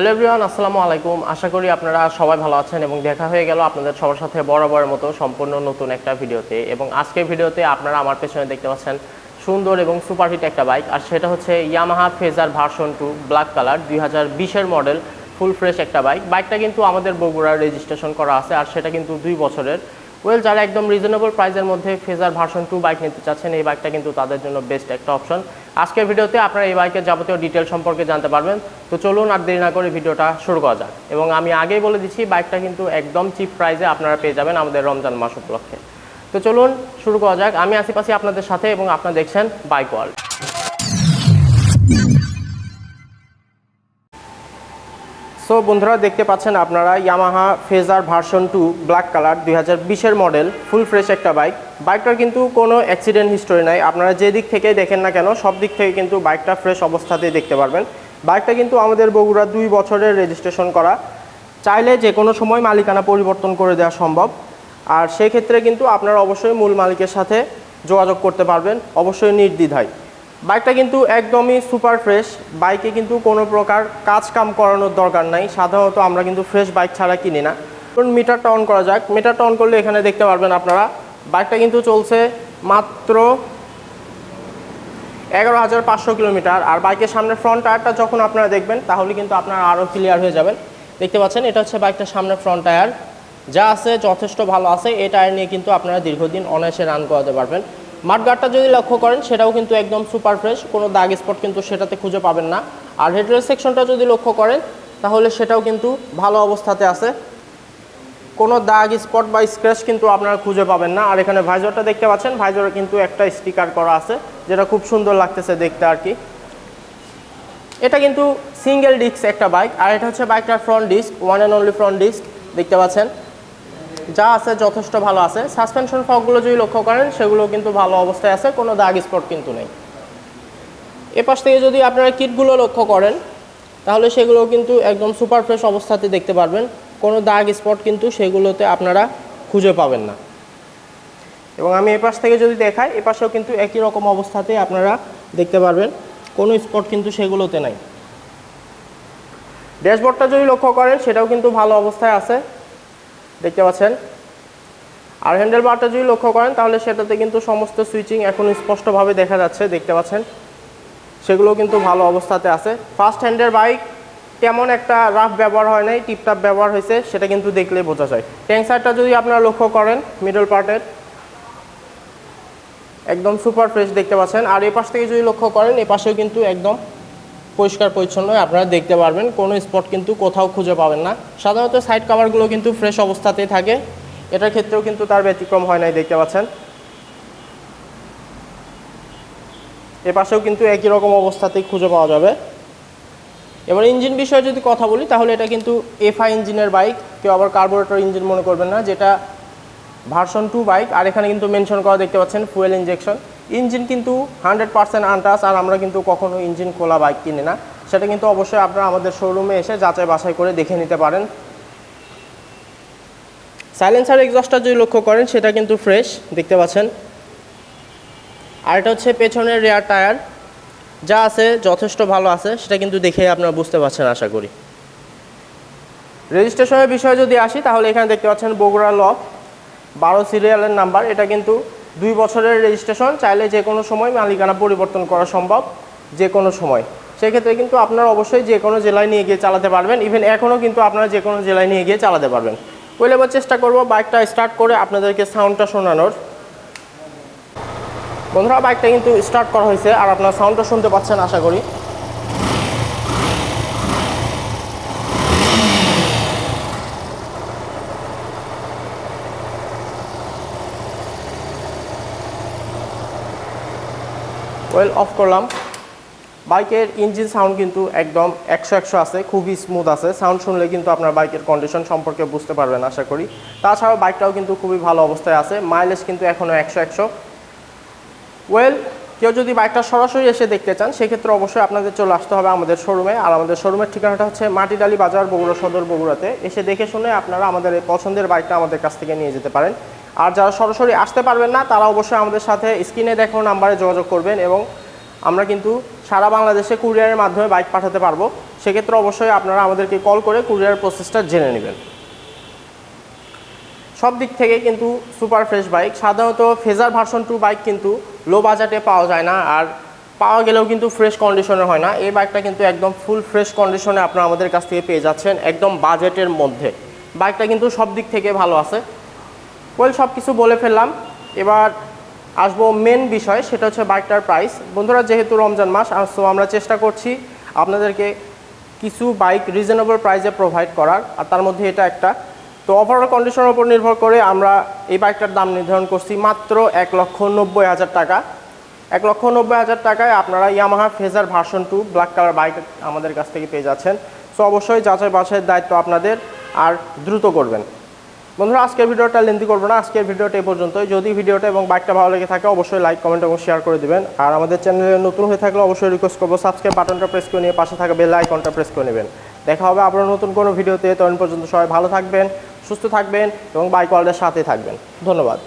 Hello everyone আসসালামু আলাইকুম। আশা করি আপনারা সবাই ভালো আছেন এবং দেখা হয়ে গেল আপনাদের সবার সাথে বরাবরের মতো সম্পূর্ণ নতুন একটা ভিডিওতে। এবং আজকের ভিডিওতে আপনারা আমার পেছনে দেখতে পাচ্ছেন সুন্দর এবং সুপারহিট একটা বাইক আর সেটা হচ্ছে Yamaha Fazer version two black colour দুই হাজার মডেল ফুল ফ্রেশ একটা বাইক বাইকটা কিন্তু আমাদের বগুড়ার রেজিস্ট্রেশন করা আছে, আর সেটা কিন্তু দুই বছরের। ওয়েল যারা একদম রিজনেবল প্রাইসের মধ্যে ফেজার ভার্সন টু বাইক নিতে চাচ্ছেন, এই বাইকটা কিন্তু তাদের জন্য বেস্ট একটা অপশন আজকের ভিডিওতে আপনারা এই বাইকের যাবতীয় ডিটেল সম্পর্কে জানতে পারবেন। তো চলুন আর দেরি না করে ভিডিওটা শুরু করা যাক। এবং আমি আগেই বলে দিচ্ছি, বাইকটা কিন্তু একদম চিপ প্রাইসে আপনারা পেয়ে যাবেন আমাদের রমজান মাস উপলক্ষে। তো চলুন শুরু করা যাক। আমি আশেপাশে আপনাদের সাথে এবং আপনারা দেখছেন বাইক ওয়ার্ল্ড সো বন্ধুরা দেখতে পাচ্ছেন আপনারা Yamaha Fazer version two black colour দুই হাজার বিশের মডেল ফুল ফ্রেশ একটা বাইক বাইকটার কিন্তু কোনো অ্যাক্সিডেন্ট হিস্টোরি নাই। আপনারা যে দিক থেকেই দেখেন না কেন, সব দিক থেকে কিন্তু বাইকটা ফ্রেশ অবস্থাতেই দেখতে পারবেন। বাইকটা কিন্তু আমাদের বগুড়া দুই বছরের রেজিস্ট্রেশন করা। চাইলে যে কোনো সময় মালিকানা পরিবর্তন করে দেওয়া সম্ভব। আর সেই ক্ষেত্রে কিন্তু আপনারা অবশ্যই মূল মালিকের সাথে যোগাযোগ করতে পারবেন। অবশ্যই নির্দ্বিধায়। বাইকটা কিন্তু একদমই সুপার ফ্রেশ বাইকে কিন্তু কোনো প্রকার কাজ কাম করানোর দরকার নাই। সাধারণত আমরা কিন্তু ফ্রেশ বাইক ছাড়া কিনি না। ধরুন মিটারটা অন করা যাক। মিটারটা অন করলে এখানে দেখতে পারবেন আপনারা বাইকটা কিন্তু চলছে মাত্র এগারো হাজার পাঁচশো কিলোমিটার। আর বাইকের সামনে ফ্রন্ট টায়ারটা যখন আপনারা দেখবেন, তাহলে কিন্তু আপনারা আরও ক্লিয়ার হয়ে যাবেন। দেখতে পাচ্ছেন, এটা হচ্ছে বাইকটার সামনে ফ্রন্ট টায়ার যা আছে, যথেষ্ট ভালো আছে। এই টায়ার নিয়ে কিন্তু আপনারা দীর্ঘদিন অনায়াসে রান করাতে পারবেন। মাঠগার্ডটা যদি লক্ষ্য করেন, সেটাও কিন্তু একদম সুপার ফ্রেশ কোনো দাগ স্পট কিন্তু সেটাতে খুঁজে পাবেন না। আর হেডরেল সেকশনটা যদি লক্ষ্য করেন, তাহলে সেটাও কিন্তু ভালো অবস্থাতে আছে। কোনো দাগ স্পট বা স্ক্র্যাচ কিন্তু আপনারা খুঁজে পাবেন না। আর এখানে ভাইজরটা দেখতে পাচ্ছেন। ভাইজরে কিন্তু একটা স্টিকার করা আছে, যেটা খুব সুন্দর লাগতেছে দেখতে আর কি। এটা কিন্তু সিঙ্গেল ডিস্ক একটা বাইক আর এটা হচ্ছে বাইকটার front disc one and only front disc দেখতে পাচ্ছেন? যা আছে, যথেষ্ট ভালো আছে। সাসপেনশন ফকগুলো যদি লক্ষ্য করেন, সেগুলো কিন্তু ভালো অবস্থায় আছে, কোনো দাগ স্পট কিন্তু নেই। এ পাশ থেকে যদি আপনারা কিটগুলো লক্ষ্য করেন, তাহলে সেগুলো কিন্তু একদম সুপার ফ্রেশ অবস্থাতে দেখতে পারবেন। কোনো দাগ স্পট কিন্তু সেগুলোতে আপনারা খুঁজে পাবেন না। এবং আমি এপাশ থেকে যদি দেখাই, এপাশেও কিন্তু একই রকম অবস্থাতে আপনারা দেখতে পারবেন। কোনো স্পট কিন্তু সেগুলোতে নাই। ড্যাশবোর্ডটা যদি লক্ষ্য করেন, সেটাও কিন্তু ভালো অবস্থায় আছে। দেখতে পাচ্ছেন? আর হ্যান্ডেল বারটা যদি লক্ষ্য করেন, তাহলে সেটাতে কিন্তু সমস্ত সুইচিং এখন স্পষ্টভাবে দেখা যাচ্ছে, দেখতে পাচ্ছেন? সেগুলো কিন্তু ভালো অবস্থাতে আছে। ফার্স্ট হ্যান্ডের বাইক তেমন একটা রাফ ব্যবহার হয় নাই টিপটাপ ব্যবহার হয়েছে, সেটা কিন্তু দেখলেই বোঝা যায়। ট্যাঙ্ক সাইডটা যদি আপনারা লক্ষ্য করেন মিডল পার্টের একদম সুপার ফ্রেশ দেখতে পাচ্ছেন। আর এই পাশ থেকে যদি লক্ষ্য করেন এ পাশেও কিন্তু একদম পরিষ্কার পরিচ্ছন্ন আপনারা দেখতে পারবেন, কোনো স্পট কিন্তু কোথাও খুঁজে পাবেন না। সাধারণত সাইড কাভারগুলো কিন্তু ফ্রেশ অবস্থাতেই থাকে। এটার ক্ষেত্রেও কিন্তু তার ব্যতিক্রম হয় নাই, দেখতে পাচ্ছেন। এ পাশেও কিন্তু একই রকম অবস্থাতেই খুঁজে পাওয়া যাবে। এবার ইঞ্জিন বিষয়ে যদি কথা বলি, তাহলে এটা কিন্তু এফআই ইঞ্জিনের বাইক কেউ আবার কার্বোরেটর ইঞ্জিন মনে করবেন না, যেটা ভার্সন টু বাইক আর এখানে কিন্তু মেনশন করা দেখতে পাচ্ছেন ফুয়েল ইঞ্জেকশন ইঞ্জিন কিন্তু হান্ড্রেড পার্সেন্ট আনটাস আর আমরা কিন্তু কখনো ইঞ্জিন খোলা বাইক কিনি না। সেটা কিন্তু অবশ্যই আপনারা আমাদের শোরুমে এসে যাচাই বাছাই করে দেখে নিতে পারেন। সাইলেন্সার এক্সস্টটা যদি লক্ষ্য করেন, সেটা কিন্তু ফ্রেশ দেখতে পাচ্ছেন। আর এটা হচ্ছে পেছনের রেয়ার টায়ার যা আছে, যথেষ্ট ভালো আছে, সেটা কিন্তু দেখে আপনারা বুঝতে পারছেন, আশা করি। রেজিস্ট্রেশনের বিষয়ে যদি আসি, তাহলে এখানে দেখতে পাচ্ছেন বগুড়া ল বারো সিরিয়ালের নাম্বার এটা কিন্তু দুই বছরের রেজিস্ট্রেশন চাইলে যে কোনো সময় মালিকানা পরিবর্তন করা সম্ভব, যে কোনো সময়। সেক্ষেত্রে কিন্তু আপনারা অবশ্যই যে কোনো জেলায় নিয়ে গিয়ে চালাতে পারবেন। ইভেন এখনও কিন্তু আপনারা যে কোনো জেলায় নিয়ে গিয়ে চালাতে পারবেন। ওইলে এবার চেষ্টা করব বাইকটা স্টার্ট করে আপনাদেরকে সাউন্ডটা শোনানোর। বন্ধুরা বাইকটা কিন্তু স্টার্ট করা হয়েছে আর আপনারা সাউন্ডটা শুনতে পাচ্ছেন, আশা করি। ওয়েল অফ করলাম। বাইকের ইঞ্জিন সাউন্ড কিন্তু একদম একশো একশো আছে, খুবই স্মুথ আছে। সাউন্ড শুনলে কিন্তু আপনার বাইকের কন্ডিশন সম্পর্কে বুঝতে পারবেন, আশা করি। তাছাড়াও বাইকটাও কিন্তু খুবই ভালো অবস্থায় আছে। মাইলেজ কিন্তু এখনও একশো একশো। ওয়েল কেউ যদি বাইকটা সরাসরি এসে দেখতে চান, সেক্ষেত্রে অবশ্যই আপনাদের চলে আসতে হবে আমাদের শোরুমে আর আমাদের শোরুমের ঠিকানাটা হচ্ছে মাটিডালি বাজার, বগুড়া সদর, বগুড়াতে। এসে দেখে শুনে আপনারা আমাদের এই পছন্দের বাইকটা আমাদের কাছ থেকে নিয়ে যেতে পারেন। আর যারা সরাসরি আসতে পারবেন না, তারা অবশ্যই আমাদের সাথে স্ক্রিনে দেখানো নাম্বারে যোগাযোগ করবেন এবং আমরা কিন্তু সারা বাংলাদেশে কুরিয়ারের মাধ্যমে বাইক পাঠাতে পারব। সেক্ষেত্রে অবশ্যই আপনারা আমাদেরকে কল করে কুরিয়ার প্রসেসটা জেনে নেবেন। সব দিক থেকে কিন্তু সুপার ফ্রেশ বাইক। সাধারণত ফেজার ভার্সন টু বাইক কিন্তু লো বাজেটে পাওয়া যায় না আর পাওয়া গেলেও কিন্তু ফ্রেশ কন্ডিশনে হয় না। এই বাইকটা কিন্তু একদম ফুল ফ্রেশ কন্ডিশনে আপনারা আমাদের কাছ থেকে পেয়ে যাচ্ছেন একদম বাজেটের মধ্যে। বাইকটা কিন্তু সব দিক থেকে ভালো আছে। ওয়েল সব কিছু বলে ফেললাম। এবার আসব মেন বিষয়, সেটা হচ্ছে বাইকটার প্রাইস বন্ধুরা, যেহেতু রমজান মাস সো আমরা চেষ্টা করছি আপনাদেরকে কিছু বাইক রিজনেবল প্রাইসে প্রোভাইড করার, আর তার মধ্যে এটা একটা। তো ওভারঅল কন্ডিশনের উপর নির্ভর করে আমরা এই বাইকটার দাম নির্ধারণ করছি মাত্র এক লক্ষ নব্বই হাজার টাকা। এক লক্ষ নব্বই হাজার টাকায় আপনারা Yamaha Fazer version two black colour bike আমাদের কাছ থেকে পেয়ে যাচ্ছেন। সো অবশ্যই যাচাই বাছাইয়ের দায়িত্ব আপনাদের, আর দ্রুত করবেন। বন্ধুরা, আজকের ভিডিওটা লেন্দি করব না। আজকের ভিডিওটা এই পর্যন্তই। যদি ভিডিওটা এবং বাইকটা ভালো লেগে থাকে, অবশ্যই লাইক কমেন্ট এবং শেয়ার করে দেবেন। আর আমাদের চ্যানেলে নতুন হয়ে থাকলে অবশ্যই রিকোয়েস্ট করব। সাবস্ক্রাইব বাটনটা প্রেস করে নিয়ে পাশে থাকা বেল আইকনটা প্রেস করে নেবেন। দেখা হবে আবার নতুন কোনো ভিডিওতে। তখন পর্যন্ত সবাই ভালো থাকবেন, সুস্থ থাকবেন এবং বাইক ওয়ার্ল্ডের সাথে থাকবেন। ধন্যবাদ।